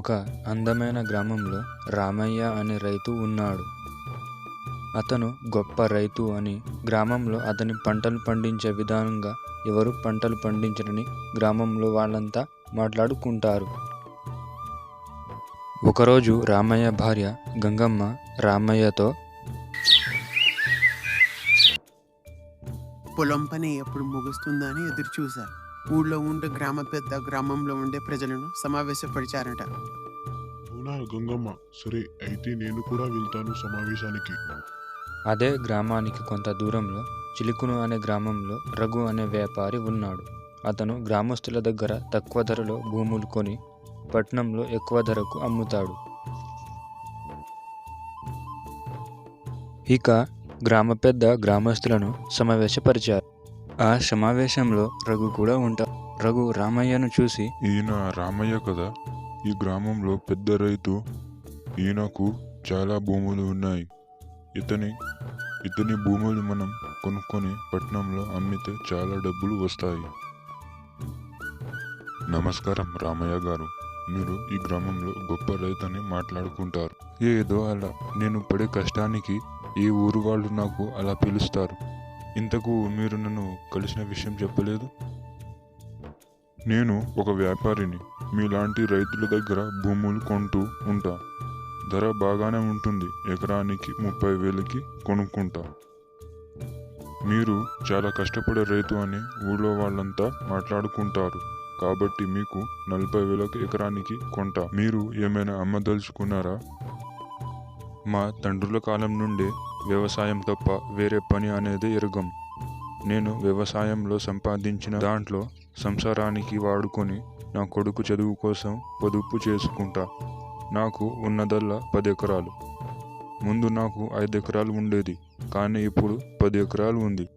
ఒక అందమైన గ్రామంలో రామయ్య అనే రైతు ఉన్నాడు. అతను గొప్ప రైతు అని గ్రామంలో అతని పంటలు పండించే విధానంగా ఎవరు పంటలు పండించరని గ్రామంలో వాళ్ళంతా మాట్లాడుకుంటారు. ఒకరోజు రామయ్య భార్య గంగమ్మ రామయ్యతో పొలం పని ఎప్పుడు ముగుస్తుందని ఎదురు చూశారు ఊళ్ళో ఉండే గ్రామ పెద్ద గ్రామంలో ఉండే ప్రజలను సమావేశపరిచారట. అవునా గంగమ్మ? సరే అయితే నేను కూడా వెళ్తాను సమావేశానికి. అదే గ్రామానికి కొంత దూరంలో చిలుకును అనే గ్రామంలో రఘు అనే వ్యాపారి ఉన్నాడు. అతను గ్రామస్తుల దగ్గర తక్కువ ధరలో భూములు కొని పట్నంలో ఎక్కువ ధరకు అమ్ముతాడు. ఇక గ్రామ పెద్ద గ్రామస్తులను సమావేశపరిచారు. ఆ సమావేశంలో రఘు కూడా ఉంటాడు రఘు రామయ్యను చూసి ఈయన రామయ్య కదా. ఈ గ్రామంలో పెద్ద రైతు. ఈయనకు చాలా భూములు ఉన్నాయి. ఇతని ఇతని భూములు మనం కొనుక్కొని పట్నంలో అమ్మితే చాలా డబ్బులు వస్తాయి. నమస్కారం రామయ్య గారు. మీరు ఈ గ్రామంలో గొప్ప రైతని మాట్లాడుకుంటారు. ఏదో అలా. నేను పడే కష్టానికి ఈ ఊరు వాళ్ళు నాకు అలా పిలుస్తారు? ఇంతకు మీరు నన్ను కలిసిన విషయం చెప్పలేదు? నేను ఒక వ్యాపారిని. మీలాంటి రైతుల దగ్గర భూములు కొంటూ ఉంటా. ధర బాగానే ఉంటుంది. ఎకరానికి ముప్పై వేలకి కొనుక్కుంటా. మీరు చాలా కష్టపడే రైతు అని ఊళ్ళో వాళ్ళంతా మాట్లాడుకుంటారు. కాబట్టి మీకు నలభై వేలకు ఎకరానికి కొంటా. మీరు ఏమైనా అమ్మదలుచుకున్నారా మా తండ్రుల కాలం నుండే వ్యవసాయం తప్ప వేరే పని అనేది ఎరగం. నేను వ్యవసాయంలో సంపాదించిన దాంట్లో సంసారానికి వాడుకొని నా కొడుకు చదువు కోసం పొదుపు చేసుకుంటా. నాకు ఉన్నదల్లా పది ఎకరాలు ముందు నాకు ఐదు ఎకరాలు ఉండేది కానీ ఇప్పుడు పది ఎకరాలు ఉంది.